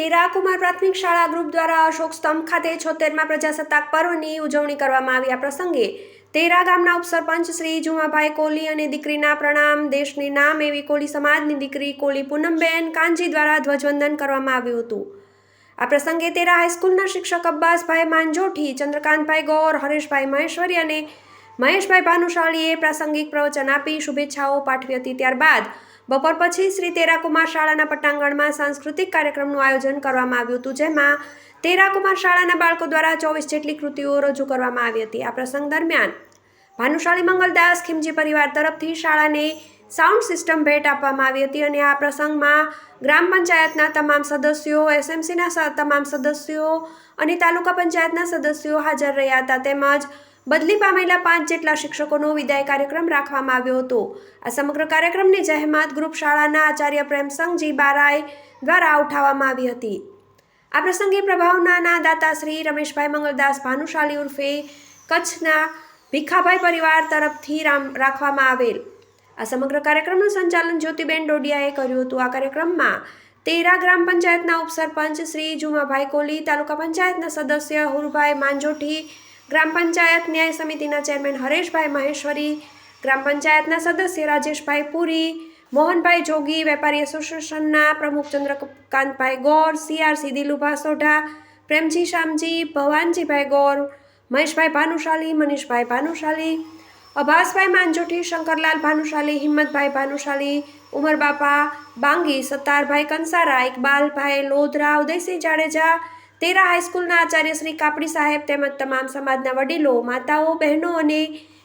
તેરા કુમાર પ્રાથમિક શાળા ગ્રુપ દ્વારા અશોક સ્તંભ ખાતે છોતેરમાં પ્રજાસત્તાક પર્વની ઉજવણી કરવામાં આવી. આ પ્રસંગે તેરા ગામના ઉપસરપંચ શ્રી જુમાભાઈ કોલી અને દીકરીના પ્રણામ, દેશની નામ એવી કોલી સમાજની દીકરી કોલી પૂનમબેન કાંજી દ્વારા ધ્વજવંદન કરવામાં આવ્યું હતું. આ પ્રસંગે તેરા હાઈસ્કૂલના શિક્ષક અબ્બાસભાઈ માંજોઠી, ચંદ્રકાંતભાઈ ગૌર, હરેશભાઈ મહેશ્વરી અને મહેશભાઈ ભાનુશાળીએ પ્રાસંગિક પ્રવચન આપી શુભેચ્છાઓ પાઠવી હતી. ત્યારબાદ બપોર પછી શ્રી તેરાકુમાર શાળાના પટાંગણમાં સાંસ્કૃતિક કાર્યક્રમનું આયોજન કરવામાં આવ્યું હતું, જેમાં તેરાકુમાર શાળાના બાળકો દ્વારા ચોવીસ જેટલી કૃતિઓ રજૂ કરવામાં આવી હતી. આ પ્રસંગ દરમિયાન ભાનુશાળી મંગલદાસ ખીમજી પરિવાર તરફથી શાળાને સાઉન્ડ સિસ્ટમ ભેટ આપવામાં આવી હતી અને આ પ્રસંગમાં ગ્રામ પંચાયતના તમામ સદસ્યો, એસએમસીના તમામ સદસ્યો અને તાલુકા પંચાયતના સદસ્યો હાજર રહ્યા હતા. તેમજ બદલી પામેલા પાંચ જેટલા શિક્ષકોનો વિદાય કાર્યક્રમ રાખવામાં આવ્યો હતો. આ સમગ્ર કાર્યક્રમની જહેમત ગ્રુપ શાળાના આચાર્ય પ્રેમસંગજી બારાય દ્વારા ઉઠાવવામાં આવી હતી. આ પ્રસંગે પ્રભાવનાના દાતા શ્રી રમેશભાઈ મંગલદાસ ભાનુશાલી ઉર્ફે કચ્છના ભીખાભાઈ પરિવાર તરફથી રામ રાખવામાં આવેલ. આ સમગ્ર કાર્યક્રમનું સંચાલન જ્યોતિબેન ડોડિયાએ કર્યું હતું. આ કાર્યક્રમમાં તેરા ગ્રામ પંચાયતના ઉપસરપંચ શ્રી જુમાભાઈ કોલી, તાલુકા પંચાયતના સદસ્ય હુરભાઈ માંજોઠી ગ્રામ પંચાયત ન્યાય સમિતિના ચેરમેન હરેશભાઈ મહેશ્વરી, ગ્રામ પંચાયતના સદસ્ય રાજેશભાઈ પુરી, મોહનભાઈ જોગી, વેપારી એસોસિએશનના પ્રમુખ ચંદ્રકાંતભાઈ ગોર, સીઆરસી દિલુભા સોઢા, પ્રેમજી શામજી, ભવાનજીભાઈ ગોર, મહેશભાઈ ભાનુશાલી, મનીષભાઈ ભાનુશાલી, અભાસભાઈ માંજોઠી, શંકરલાલ ભાનુશાલી, હિંમતભાઈ ભાનુશાલી, ઉમરબાપા, બાંગી, સત્તારભાઈ કંસારા, ઇકબાલભાઈ લોધરા, ઉદયસિંહ જાડેજા તેરા હાઈસ્કૂલના આચાર્ય શ્રી કાપડી સાહેબ તેમજ તમામ સમાજના વડીલો, માતાઓ, બહેનો અને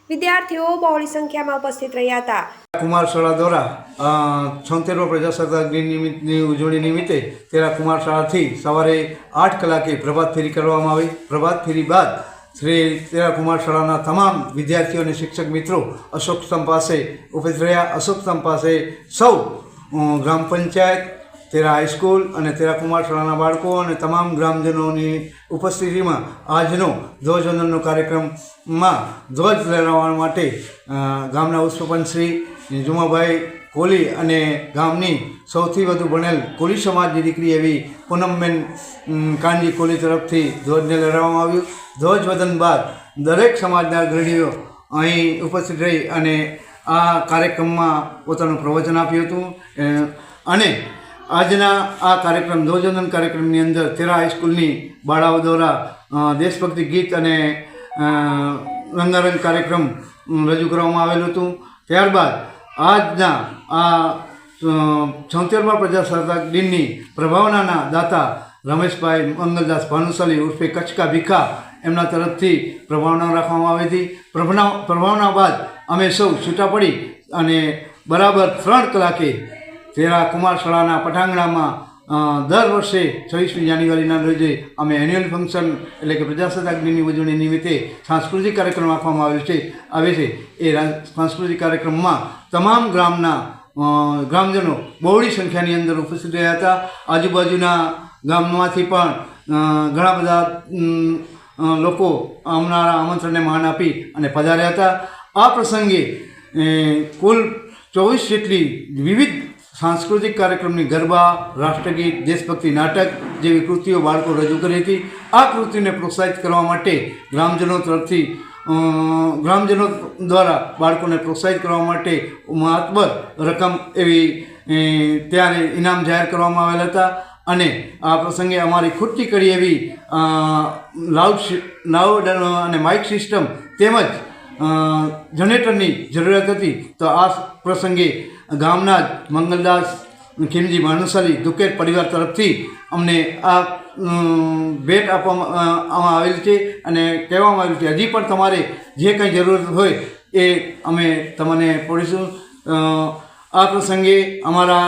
વિદ્યાર્થીઓ બહોળી સંખ્યામાં ઉપસ્થિત રહ્યા હતા. કુમાર શાળા દ્વારા છોતેરમો પ્રજાસત્તાક દિન નિમિત્તની ઉજવણી નિમિત્તે તેરા કુમાર શાળાથી સવારે આઠ કલાકે પ્રભાત ફેરી કરવામાં આવી. પ્રભાત ફેરી બાદ શ્રી તેરા શાળાના તમામ વિદ્યાર્થીઓ અને શિક્ષક મિત્રો અશોક સ્તંભ પાસે ઉપસ્થિત રહ્યા. અશોક સ્તંભ પાસે સૌ ગ્રામ પંચાયત તેરા હાઈસ્કૂલ અને તેરા કુમાર શાળાના બાળકો અને તમામ ગ્રામજનોની ઉપસ્થિતિમાં આજનો ધ્વજવંદનનો કાર્યક્રમમાં ધ્વજ લહેરાવવા માટે ગામના ઉપસરપંચ શ્રી જુમાભાઈ કોલી અને ગામની સૌથી વધુ ભણેલ કોલી સમાજની દીકરી એવી પૂનમબેન કાનજી કોલી તરફથી ધ્વજને લહેરાવવામાં આવ્યું. ધ્વજવંદન બાદ દરેક સમાજના અગ્રણીઓ અહીં ઉપસ્થિત રહી અને આ કાર્યક્રમમાં પોતાનું પ્રવચન આપ્યું હતું. અને આજના આ કાર્યક્રમ, ધ્વજવંદન કાર્યક્રમની અંદર તેરા હાઈસ્કૂલની બાળાઓ દ્વારા દેશભક્તિ ગીત અને રંગારંગ કાર્યક્રમ રજૂ કરવામાં આવેલું હતું. ત્યારબાદ આજના આ છોતેરમા પ્રજાસત્તાક દિનની પ્રભાવનાના દાતા રમેશભાઈ મંગલદાસ ભાનુશાલી ઉર્ફે કચકા ભીખા એમના તરફથી પ્રભાવના રાખવામાં આવી હતી. પ્રભાવના પ્રભાવના બાદ અમે સૌ છૂટા પડી અને બરાબર ત્રણ કલાકે તેરા કુમાર શાળાના પટાંગણામાં દર વર્ષે છવ્વીસમી જાન્યુઆરીના રોજે અમે એન્યુઅલ ફંક્શન એટલે કે પ્રજાસત્તાક દિનની ઉજવણી નિમિત્તે સાંસ્કૃતિક કાર્યક્રમ રાખવામાં આવ્યો છે, આવે છે. એ સાંસ્કૃતિક કાર્યક્રમમાં તમામ ગ્રામના ગ્રામજનો બહોળી સંખ્યાની અંદર ઉપસ્થિત રહ્યા હતા. આજુબાજુના ગામમાંથી પણ ઘણા બધા લોકો આવનારા આમંત્રણને માન આપી અને પધાર્યા હતા. આ પ્રસંગે કુલ ચોવીસ જેટલી વિવિધ સાંસ્કૃતિક કાર્યક્રમની ગરબા, રાષ્ટ્રગીત, દેશભક્તિ નાટક જેવી કૃતિઓ બાળકો રજૂ કરી હતી. આ કૃતિને પ્રોત્સાહિત કરવા માટે ગ્રામજનો તરફથી ગ્રામજનો દ્વારા બાળકોને પ્રોત્સાહિત કરવા માટે મહાત્મર રકમ એવી ત્યારે ઇનામ જાહેર કરવામાં આવેલા હતા. અને આ પ્રસંગે અમારી ખૂટતી કરી એવી લાઉડ લાઉડ અને માઇક સિસ્ટમ તેમજ જનરેટરની જરૂરિયાત હતી. તો આ પ્રસંગે ગામના જ મંગલદાસ ખીમજી ભાનુશાલી દુકેર પરિવાર તરફથી અમને આ ભેટ આપવામાં આવેલી છે અને કહેવામાં આવ્યું છે. હજી પણ તમારે જે કંઈ જરૂરત હોય એ અમે તમને પડીશું આ પ્રસંગે અમારા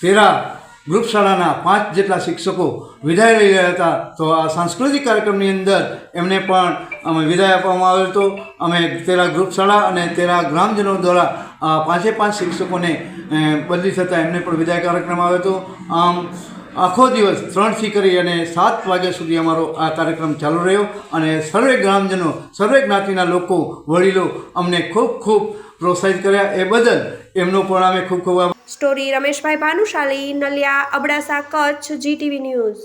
તેરા ગ્રુપ શાળાના પાંચ જેટલા શિક્ષકો વિદાય લઈ રહ્યા હતા. તો આ સાંસ્કૃતિક કાર્યક્રમની અંદર એમને પણ અમે વિદાય આપવામાં આવ્યો હતો. અમે તેરા ગ્રુપ શાળા અને તેરા ગ્રામજનો દ્વારા આ પાંચે પાંચ શિક્ષકોને બદલી થતાં એમને પણ વિદાય કાર્યક્રમ આવ્યો હતો. આમ આખો દિવસ ત્રણથી કરી અને સાત વાગ્યા સુધી અમારો આ કાર્યક્રમ ચાલુ રહ્યો અને સર્વે ગ્રામજનો, સર્વે જ્ઞાતિના લોકો, વડીલો અમને ખૂબ ખૂબ પ્રોત્સાહિત કર્યા. એ બદલ એમનો પણ અમે ખૂબ ખૂબ story Rameshbhai Bhanushali, Naliya Abdasa, Kutch GTV news.